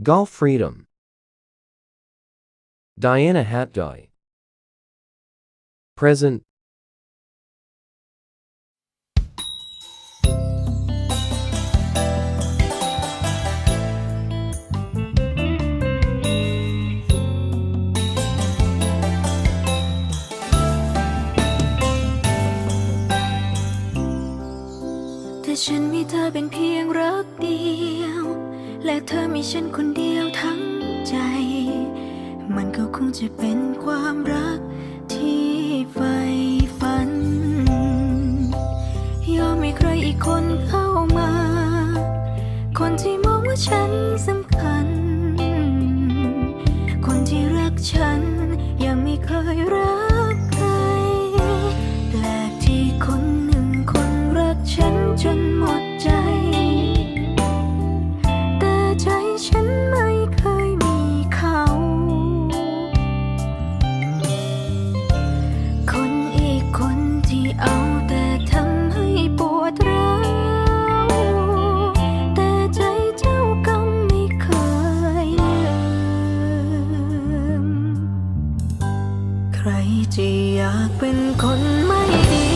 Golf Freedom Diana Hatdoy Present แต่ฉันมีเธอเป็นเพียงรักเดียว และเธอมีฉันคนเดียวทั้งใจ มันก็คงจะเป็นความรัก เป็นคนไม่ดี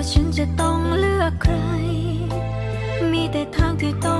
ว่าฉันจะต้องเลือกใคร มีแต่ทางที่ต้อง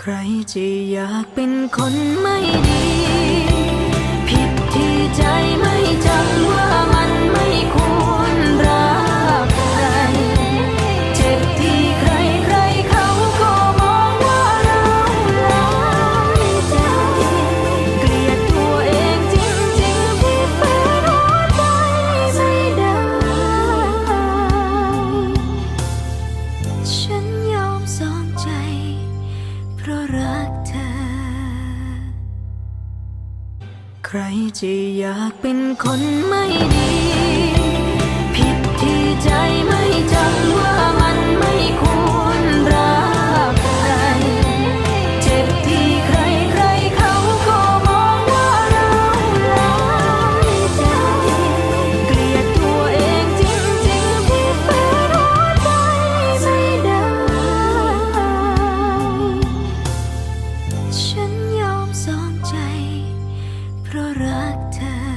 ใครจะอยากเป็นคนไม่ดี ผิดที่ใจไม่จำว่ามันไม่ควรรักใคร เจ็บที่ใครใครเขาก็มองว่าเราร้ายใจ เกลียดตัวเองจริงจริงที่เป็นหัวใจไม่ได้ ฉันยอมสองใจ ราะรักเธอ ใครจะอยากเป็นคนไม่ดี ผิดที่ใจ เพราะรักเธอ